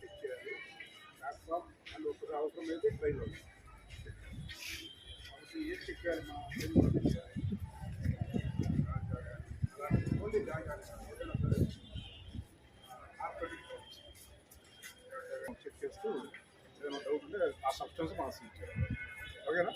Check చేయాలి platform and ఒక అవసరం అయితే ట్రైన్ కాబట్టి ఏం చెక్ చేయాలి మా అలాంటి ఓన్లీ జాగా చెక్ చేస్తూ ఏదైనా డౌట్ ఉంటే ఆ సబ్స్టెన్స్ మనం సీట్ ఓకేనా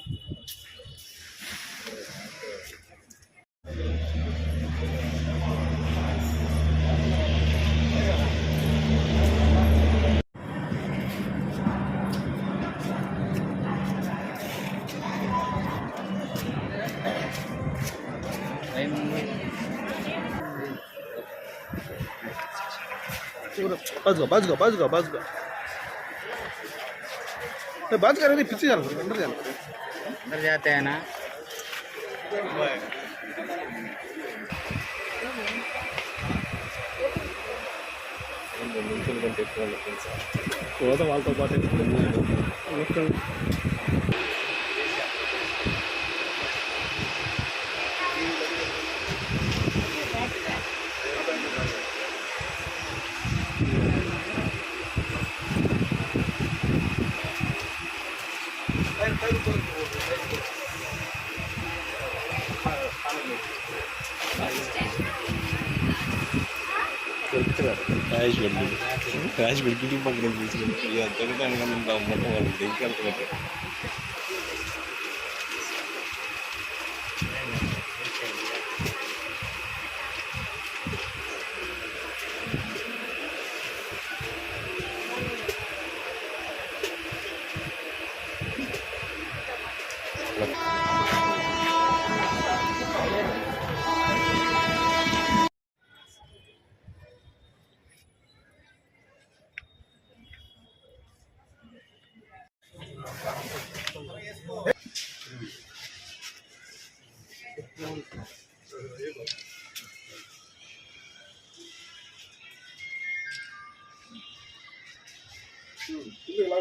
కదా బాజుగా బాజుగా బాజుగా బాజుగా. బాజుగా అనేది పిచ్చి చాలా అందరు చాలా అందరు జాతేనా వాళ్ళతో పాటు రాజేష్ పెట్టి రాజేష్ పెట్టి పక్కన తీసుకుని అంతకంటే తగ్గితే అనుకుంటా మొత్తం వాళ్ళు దింకి వెళ్తున్నట్టు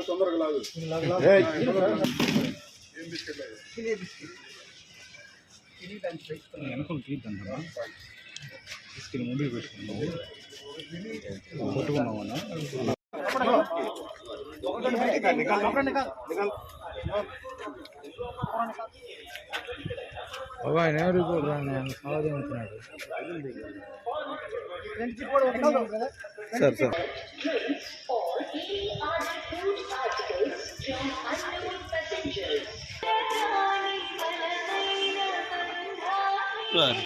తొందరగా లాగు ఏం బిస్కెట్ లేదు వెనకలు తీద్దాం తీసుకెళ్ళి ముందుకు పెట్టుకున్నాము కొట్టుకున్నామన్నా బాబా ఆయన ఎవరు కూడా సమాధానం ఉంటున్నాడు సార్ సార్ సార్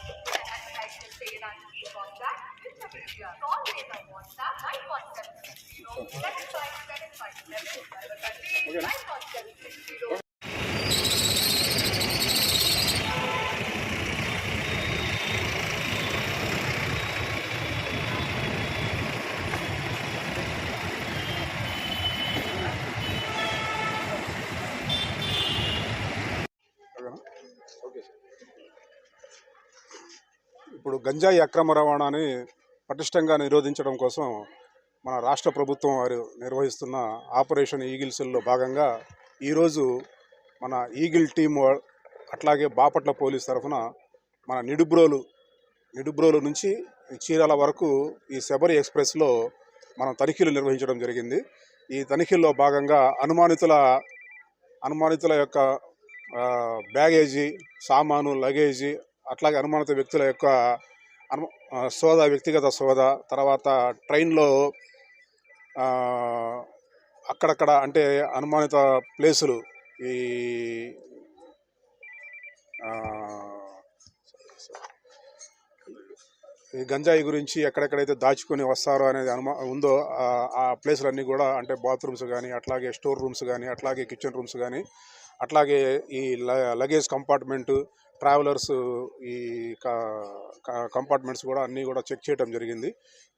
ఓకేనా ఇప్పుడు గంజాయి అక్రమ రవాణాని పటిష్టంగా నిరోధించడం కోసం మన రాష్ట్ర ప్రభుత్వం వారు నిర్వహిస్తున్న ఆపరేషన్ ఈగిల్స్లో భాగంగా ఈరోజు మన ఈగిల్ టీం అట్లాగే బాపట్ల పోలీస్ తరఫున మన నిడుబ్రోలు నిడుబ్రోలు నుంచి చీరాల వరకు ఈ శబరి ఎక్స్ప్రెస్లో మనం తనిఖీలు నిర్వహించడం జరిగింది. ఈ తనిఖీల్లో భాగంగా అనుమానితుల అనుమానితుల యొక్క బ్యాగేజీ సామాను లగేజీ అట్లాగే అనుమానిత వ్యక్తుల యొక్క అను ఆ, సోదా వ్యక్తిగత సోదా తర్వాత ట్రైన్లో అక్కడక్కడ అంటే అనుమానిత ప్లేసులు ఈ ఈ గంజాయి గురించి ఎక్కడెక్కడైతే దాచుకొని వస్తారో అనేది అనుమా ఉందో ఆ- ప్లేసులన్నీ కూడా అంటే బాత్రూమ్స్ కానీ అట్లాగే స్టోర్ రూమ్స్ కానీ అట్లాగే కిచెన్ రూమ్స్ కానీ అట్లాగే ఈ లగేజ్ కంపార్ట్మెంటు ట్రావెలర్స్ ఈ కంపార్ట్మెంట్స్ కూడా అన్నీ కూడా చెక్ చేయడం జరిగింది.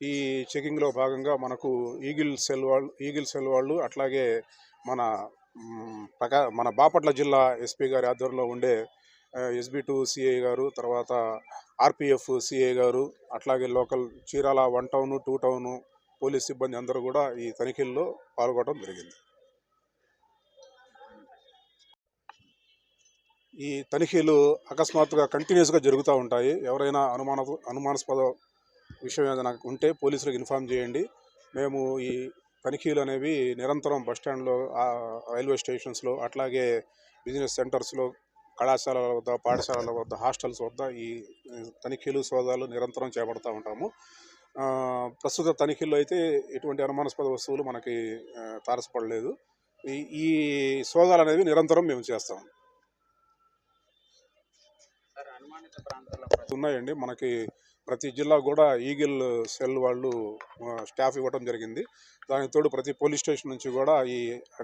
ఈ చెకింగ్లో భాగంగా మనకు ఈగిల్ సెల్ వాళ్ళు ఈగిల్ సెల్ వాళ్ళు అట్లాగే మన ప్రకా మన బాపట్ల జిల్లా ఎస్పీ గారి ఆధ్వర్యంలో ఉండే ఎస్బీ టూ సిఐ గారు తర్వాత ఆర్పిఎఫ్ సిఐ గారు అట్లాగే local Chirala one town two town police సిబ్బంది అందరూ కూడా ఈ తనిఖీల్లో పాల్గొనడం జరిగింది. ఈ తనిఖీలు అకస్మాత్తుగా కంటిన్యూస్గా జరుగుతూ ఉంటాయి. ఎవరైనా అనుమాన అనుమానాస్పద విషయం ఏదైనా ఉంటే పోలీసులకు ఇన్ఫామ్ చేయండి. మేము ఈ తనిఖీలు అనేవి నిరంతరం బస్ స్టాండ్లో రైల్వే స్టేషన్స్లో అట్లాగే బిజినెస్ సెంటర్స్లో కళాశాలల వద్ద పాఠశాలల వద్ద హాస్టల్స్ వద్ద ఈ తనిఖీలు సోదాలు నిరంతరం చేపడుతూ ఉంటాము. ప్రస్తుత తనిఖీల్లో అయితే ఎటువంటి అనుమానాస్పద వస్తువులు మనకి తారసపడలేదు. ఈ ఈ సోదాలు అనేవి నిరంతరం మేము చేస్తాము ఉన్నాయండి. మనకి ప్రతి జిల్లా కూడా ఈగిల్ సెల్ వాళ్ళు స్టాఫ్ ఇవ్వడం జరిగింది. దానికి తోడు ప్రతి పోలీస్ స్టేషన్ నుంచి కూడా ఈ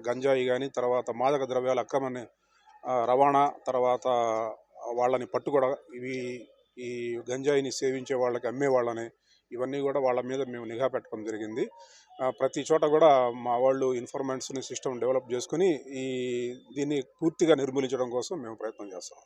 గంజాయి కానీ తర్వాత మాదక ద్రవ్యాల అక్రమ రవాణా తర్వాత వాళ్ళని పట్టుకోవడం ఇవి ఈ గంజాయిని సేవించే వాళ్ళకి అమ్మే వాళ్ళని ఇవన్నీ కూడా వాళ్ళ మీద మేము నిఘా పెట్టడం జరిగింది. ప్రతి చోట కూడా మా వాళ్ళు ఇన్ఫర్మెంట్స్ని సిస్టమ్ డెవలప్ చేసుకుని ఈ దీన్ని పూర్తిగా నిర్మూలించడం కోసం మేము ప్రయత్నం చేస్తాం